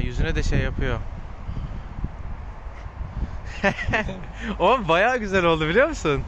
yüzüne de şey yapıyor. Oğlum bayağı güzel oldu biliyor musun?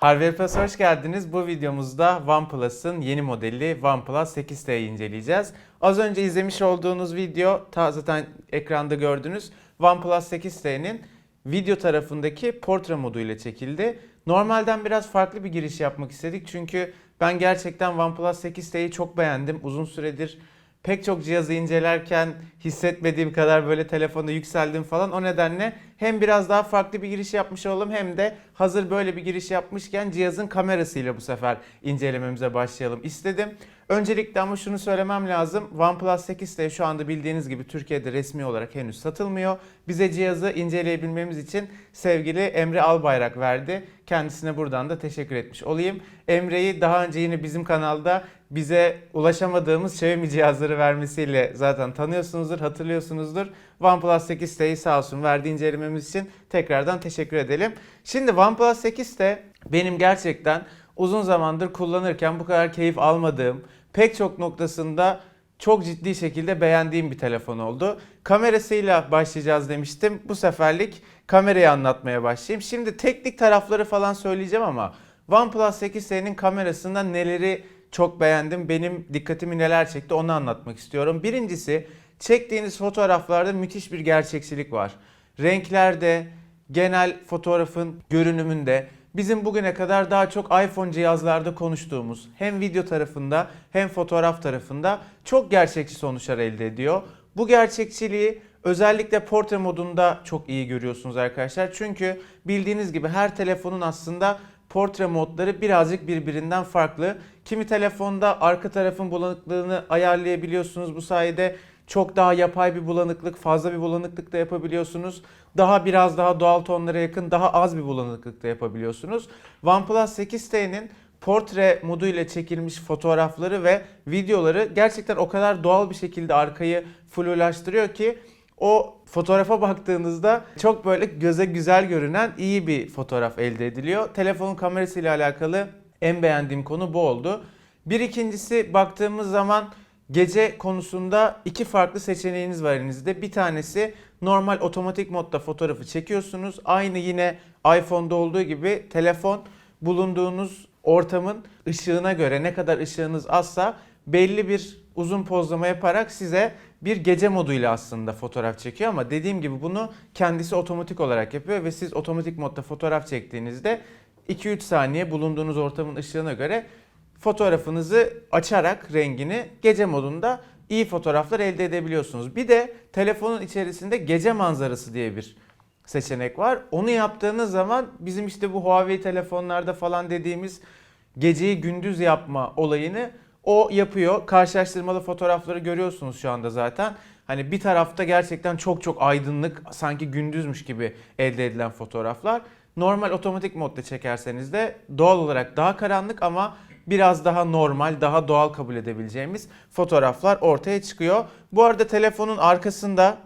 Harvey Plus hoş geldiniz. Bu videomuzda OnePlus'ın yeni modeli OnePlus 8T'yi inceleyeceğiz. Az önce izlemiş olduğunuz video, zaten ekranda gördünüz. OnePlus 8T'nin video tarafındaki portre modu ile çekildi. Normalden biraz farklı bir giriş yapmak istedik çünkü ben gerçekten OnePlus 8T'yi çok beğendim. Uzun süredir pek çok cihazı incelerken hissetmediğim kadar böyle telefonda yükseldim falan. O nedenle hem biraz daha farklı bir giriş yapmış olalım hem de hazır böyle bir giriş yapmışken cihazın kamerasıyla bu sefer incelememize başlayalım istedim. Öncelikle ama şunu söylemem lazım. OnePlus 8T şu anda bildiğiniz gibi Türkiye'de resmi olarak henüz satılmıyor. Bize cihazı inceleyebilmemiz için sevgili Emre Albayrak verdi. Kendisine buradan da teşekkür etmiş olayım. Emre'yi daha önce yine bizim kanalda bize ulaşamadığımız Xiaomi cihazları vermesiyle zaten tanıyorsunuzdur, hatırlıyorsunuzdur. OnePlus 8T'yi sağ olsun verdiği incelememiz için tekrardan teşekkür edelim. Şimdi OnePlus 8T benim gerçekten uzun zamandır kullanırken bu kadar keyif almadığım, pek çok noktasında çok ciddi şekilde beğendiğim bir telefon oldu. Kamerasıyla başlayacağız demiştim. Bu seferlik kamerayı anlatmaya başlayayım. Şimdi teknik tarafları falan söyleyeceğim ama OnePlus 8T'nin kamerasında neleri çok beğendim, benim dikkatimi neler çekti onu anlatmak istiyorum. Birincisi çektiğiniz fotoğraflarda müthiş bir gerçekçilik var. Renklerde, genel fotoğrafın görünümünde bizim bugüne kadar daha çok iPhone cihazlarda konuştuğumuz hem video tarafında hem fotoğraf tarafında çok gerçekçi sonuçlar elde ediyor. Bu gerçekçiliği özellikle portre modunda çok iyi görüyorsunuz arkadaşlar. Çünkü bildiğiniz gibi her telefonun aslında portre modları birazcık birbirinden farklı. Kimi telefonda arka tarafın bulanıklığını ayarlayabiliyorsunuz. Bu sayede çok daha yapay bir bulanıklık, fazla bir bulanıklık da yapabiliyorsunuz. Daha biraz daha doğal tonlara yakın, daha az bir bulanıklık da yapabiliyorsunuz. OnePlus 8T'nin portre modu ile çekilmiş fotoğrafları ve videoları gerçekten o kadar doğal bir şekilde arkayı flulaştırıyor ki o fotoğrafa baktığınızda çok böyle göze güzel görünen iyi bir fotoğraf elde ediliyor. Telefonun kamerasıyla alakalı en beğendiğim konu bu oldu. Bir ikincisi baktığımız zaman gece konusunda iki farklı seçeneğiniz var elinizde. Bir tanesi normal otomatik modda fotoğrafı çekiyorsunuz. Aynı yine iPhone'da olduğu gibi telefon bulunduğunuz ortamın ışığına göre ne kadar ışığınız azsa belli bir uzun pozlama yaparak size bir gece moduyla aslında fotoğraf çekiyor ama dediğim gibi bunu kendisi otomatik olarak yapıyor ve siz otomatik modda fotoğraf çektiğinizde 2-3 saniye bulunduğunuz ortamın ışığına göre fotoğrafınızı açarak rengini gece modunda iyi fotoğraflar elde edebiliyorsunuz. Bir de telefonun içerisinde gece manzarası diye bir seçenek var. Onu yaptığınız zaman bizim işte bu Huawei telefonlarda falan dediğimiz geceyi gündüz yapma olayını o yapıyor. Karşılaştırmalı fotoğrafları görüyorsunuz şu anda zaten. Hani bir tarafta gerçekten çok çok aydınlık, sanki gündüzmüş gibi elde edilen fotoğraflar. Normal otomatik modda çekerseniz de doğal olarak daha karanlık ama biraz daha normal, daha doğal kabul edebileceğimiz fotoğraflar ortaya çıkıyor. Bu arada telefonun arkasında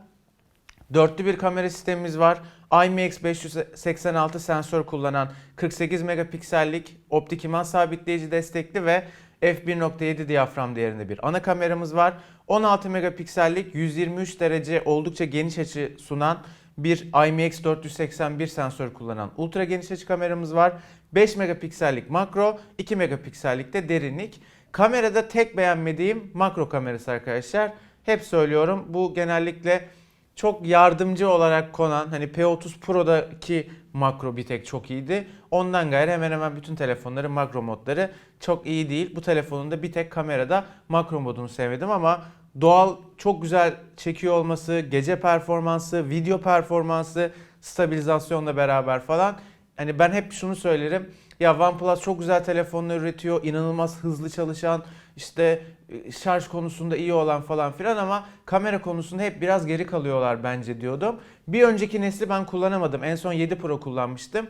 Dörtlü bir kamera sistemimiz var. IMX 586 sensör kullanan 48 megapiksellik optik imaj sabitleyici destekli ve f1.7 diyafram değerinde bir ana kameramız var. 16 megapiksellik 123 derece oldukça geniş açı sunan bir IMX 481 sensör kullanan ultra geniş açı kameramız var. 5 megapiksellik makro, 2 megapiksellik de derinlik. Kamerada tek beğenmediğim makro kamerası arkadaşlar. Hep söylüyorum bu genellikle çok yardımcı olarak konan hani P30 Pro'daki makro bir tek çok iyiydi. Ondan gayrı hemen hemen bütün telefonların makro modları çok iyi değil. Bu telefonun da bir tek kamerada makro modunu sevmedim ama doğal çok güzel çekiyor olması, gece performansı, video performansı, stabilizasyonla beraber falan. Hani ben hep şunu söylerim. Ya OnePlus çok güzel telefonlar üretiyor. inanılmaz hızlı çalışan, işte e, şarj konusunda iyi olan falan filan ama kamera konusunda hep biraz geri kalıyorlar bence diyordum. Bir önceki nesli ben kullanamadım. En son 7 Pro kullanmıştım.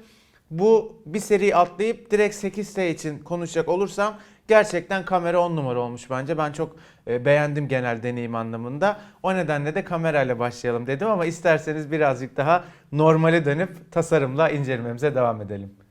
Bu bir seri atlayıp direkt 8T için konuşacak olursam gerçekten kamera 10 numara olmuş bence. Ben çok e, beğendim genel deneyim anlamında. O nedenle de kamerayla başlayalım dedim ama isterseniz birazcık daha normale dönüp tasarımla incelememize devam edelim.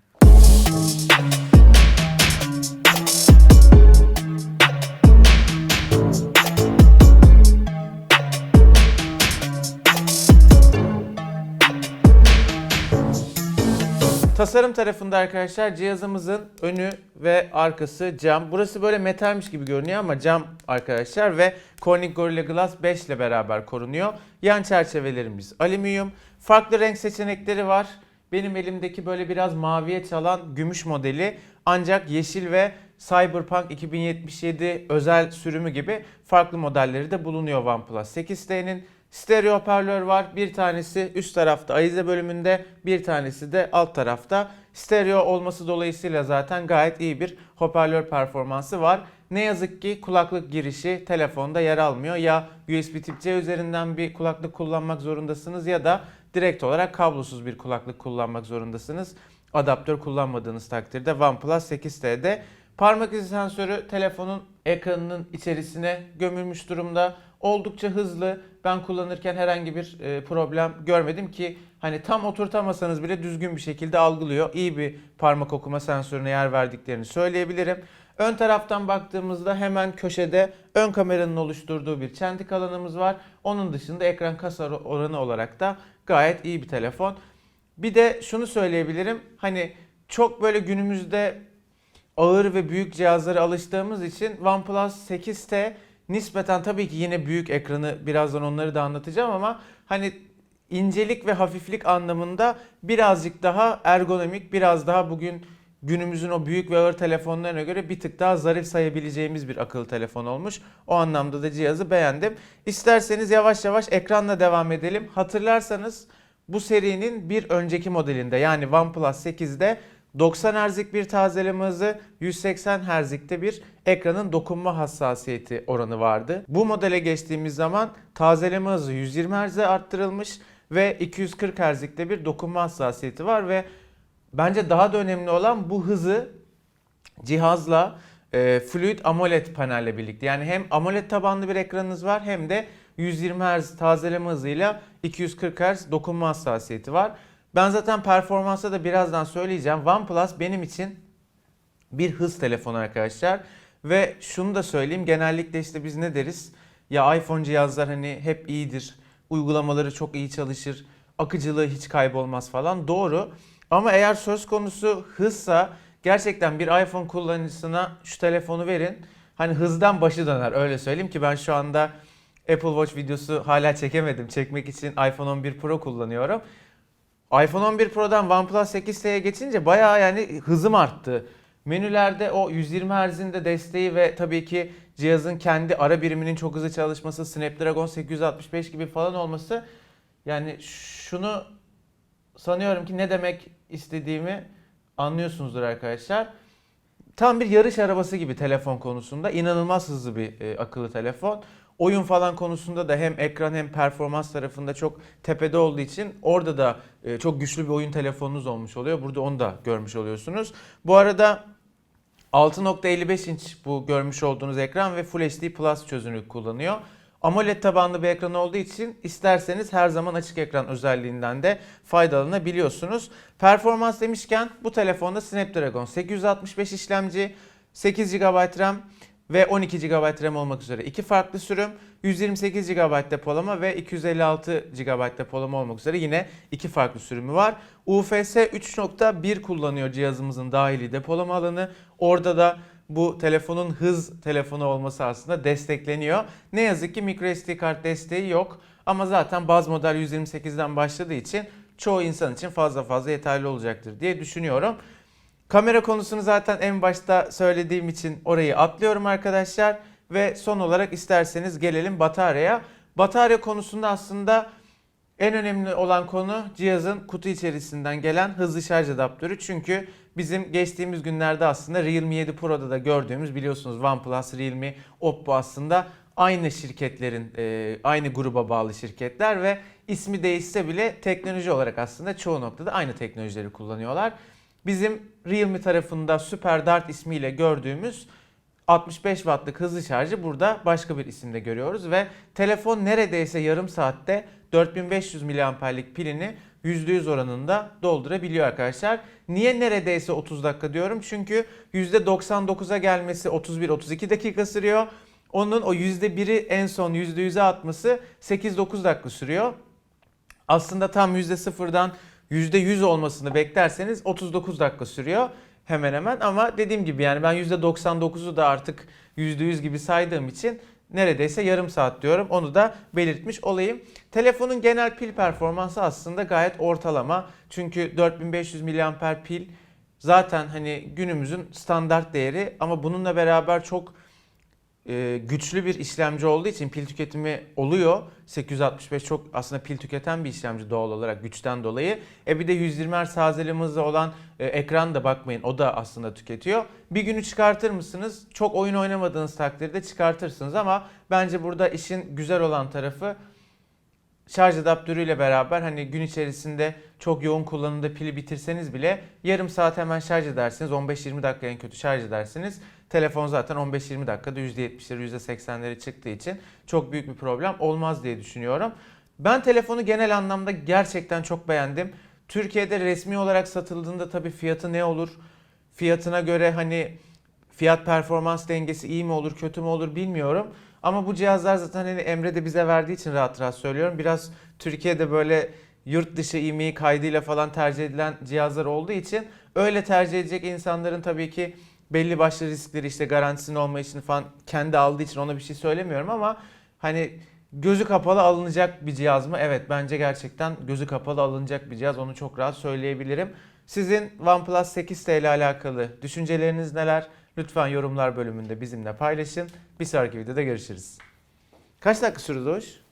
Tasarım tarafında arkadaşlar cihazımızın önü ve arkası cam. Burası böyle metalmiş gibi görünüyor ama cam arkadaşlar ve Corning Gorilla Glass 5 ile beraber korunuyor. Yan çerçevelerimiz alüminyum. Farklı renk seçenekleri var. Benim elimdeki böyle biraz maviye çalan gümüş modeli ancak yeşil ve Cyberpunk 2077 özel sürümü gibi farklı modelleri de bulunuyor OnePlus 8T'nin. Stereo hoparlör var. Bir tanesi üst tarafta ayize bölümünde, bir tanesi de alt tarafta. Stereo olması dolayısıyla zaten gayet iyi bir hoparlör performansı var. Ne yazık ki kulaklık girişi telefonda yer almıyor. Ya USB tip C üzerinden bir kulaklık kullanmak zorundasınız ya da direkt olarak kablosuz bir kulaklık kullanmak zorundasınız. Adaptör kullanmadığınız takdirde OnePlus 8T'de parmak izi sensörü telefonun ekranının içerisine gömülmüş durumda. Oldukça hızlı. Ben kullanırken herhangi bir e, problem görmedim ki hani tam oturtamasanız bile düzgün bir şekilde algılıyor. İyi bir parmak okuma sensörüne yer verdiklerini söyleyebilirim. Ön taraftan baktığımızda hemen köşede ön kameranın oluşturduğu bir çentik alanımız var. Onun dışında ekran kasa oranı olarak da gayet iyi bir telefon. Bir de şunu söyleyebilirim. Hani çok böyle günümüzde ağır ve büyük cihazlara alıştığımız için OnePlus 8T nispeten tabii ki yine büyük ekranı birazdan onları da anlatacağım ama hani incelik ve hafiflik anlamında birazcık daha ergonomik, biraz daha bugün günümüzün o büyük ve ağır telefonlarına göre bir tık daha zarif sayabileceğimiz bir akıllı telefon olmuş. O anlamda da cihazı beğendim. İsterseniz yavaş yavaş ekranla devam edelim. Hatırlarsanız bu serinin bir önceki modelinde yani OnePlus 8'de 90 Hz'lik bir tazeleme hızı, 180 Hz'likte bir ekranın dokunma hassasiyeti oranı vardı. Bu modele geçtiğimiz zaman tazeleme hızı 120 Hz'e arttırılmış ve 240 Hz'likte bir dokunma hassasiyeti var ve bence daha da önemli olan bu hızı cihazla e, Fluid AMOLED panelle birlikte. Yani hem AMOLED tabanlı bir ekranınız var hem de 120 Hz tazeleme hızıyla 240 Hz dokunma hassasiyeti var. Ben zaten performansa da birazdan söyleyeceğim. OnePlus benim için bir hız telefonu arkadaşlar. Ve şunu da söyleyeyim. Genellikle işte biz ne deriz? Ya iPhone cihazlar hani hep iyidir. Uygulamaları çok iyi çalışır. Akıcılığı hiç kaybolmaz falan. Doğru. Ama eğer söz konusu hızsa gerçekten bir iPhone kullanıcısına şu telefonu verin. Hani hızdan başı döner öyle söyleyeyim ki ben şu anda Apple Watch videosu hala çekemedim. Çekmek için iPhone 11 Pro kullanıyorum iPhone 11 Pro'dan OnePlus 8T'ye geçince bayağı yani hızım arttı. Menülerde o 120 Hz'in de desteği ve tabii ki cihazın kendi ara biriminin çok hızlı çalışması, Snapdragon 865 gibi falan olması yani şunu sanıyorum ki ne demek istediğimi anlıyorsunuzdur arkadaşlar. Tam bir yarış arabası gibi telefon konusunda inanılmaz hızlı bir e, akıllı telefon. Oyun falan konusunda da hem ekran hem performans tarafında çok tepede olduğu için orada da e, çok güçlü bir oyun telefonunuz olmuş oluyor. Burada onu da görmüş oluyorsunuz. Bu arada 6.55 inç bu görmüş olduğunuz ekran ve Full HD Plus çözünürlük kullanıyor. AMOLED tabanlı bir ekran olduğu için isterseniz her zaman açık ekran özelliğinden de faydalanabiliyorsunuz. Performans demişken bu telefonda Snapdragon 865 işlemci, 8 GB RAM ve 12 GB RAM olmak üzere iki farklı sürüm, 128 GB depolama ve 256 GB depolama olmak üzere yine iki farklı sürümü var. UFS 3.1 kullanıyor cihazımızın dahili depolama alanı. Orada da bu telefonun hız telefonu olması aslında destekleniyor. Ne yazık ki microSD kart desteği yok ama zaten baz model 128'den başladığı için çoğu insan için fazla fazla yeterli olacaktır diye düşünüyorum. Kamera konusunu zaten en başta söylediğim için orayı atlıyorum arkadaşlar. Ve son olarak isterseniz gelelim bataryaya. Batarya konusunda aslında en önemli olan konu cihazın kutu içerisinden gelen hızlı şarj adaptörü. Çünkü bizim geçtiğimiz günlerde aslında Realme 7 Pro'da da gördüğümüz biliyorsunuz OnePlus, Realme, Oppo aslında aynı şirketlerin, e, aynı gruba bağlı şirketler ve ismi değişse bile teknoloji olarak aslında çoğu noktada aynı teknolojileri kullanıyorlar. Bizim Realme tarafında Super Dart ismiyle gördüğümüz 65 wattlık hızlı şarjı burada başka bir isimde görüyoruz ve telefon neredeyse yarım saatte 4500 mAh'lik pilini %100 oranında doldurabiliyor arkadaşlar. Niye neredeyse 30 dakika diyorum? Çünkü %99'a gelmesi 31-32 dakika sürüyor. Onun o %1'i en son %100'e atması 8-9 dakika sürüyor. Aslında tam %0'dan %100 olmasını beklerseniz 39 dakika sürüyor hemen hemen ama dediğim gibi yani ben %99'u da artık %100 gibi saydığım için neredeyse yarım saat diyorum. Onu da belirtmiş olayım. Telefonun genel pil performansı aslında gayet ortalama. Çünkü 4500 mAh pil zaten hani günümüzün standart değeri ama bununla beraber çok e, güçlü bir işlemci olduğu için pil tüketimi oluyor. 865 çok aslında pil tüketen bir işlemci doğal olarak güçten dolayı. E bir de 120 Hz tazelim hızı olan e, ekran da bakmayın o da aslında tüketiyor. Bir günü çıkartır mısınız? Çok oyun oynamadığınız takdirde çıkartırsınız ama bence burada işin güzel olan tarafı şarj adaptörüyle beraber hani gün içerisinde çok yoğun kullanımda pili bitirseniz bile yarım saat hemen şarj edersiniz. 15-20 dakika en kötü şarj edersiniz. Telefon zaten 15-20 dakikada %70'leri %80'leri çıktığı için çok büyük bir problem olmaz diye düşünüyorum. Ben telefonu genel anlamda gerçekten çok beğendim. Türkiye'de resmi olarak satıldığında tabii fiyatı ne olur? Fiyatına göre hani fiyat performans dengesi iyi mi olur kötü mü olur bilmiyorum. Ama bu cihazlar zaten hani Emre de bize verdiği için rahat rahat söylüyorum. Biraz Türkiye'de böyle yurt dışı IMEI kaydıyla falan tercih edilen cihazlar olduğu için öyle tercih edecek insanların tabii ki belli başlı riskleri işte garantisinin olmayışını falan kendi aldığı için ona bir şey söylemiyorum ama hani gözü kapalı alınacak bir cihaz mı? Evet bence gerçekten gözü kapalı alınacak bir cihaz onu çok rahat söyleyebilirim. Sizin OnePlus 8T ile alakalı düşünceleriniz neler? Lütfen yorumlar bölümünde bizimle paylaşın. Bir sonraki videoda görüşürüz. Kaç dakika sürdü? 12.48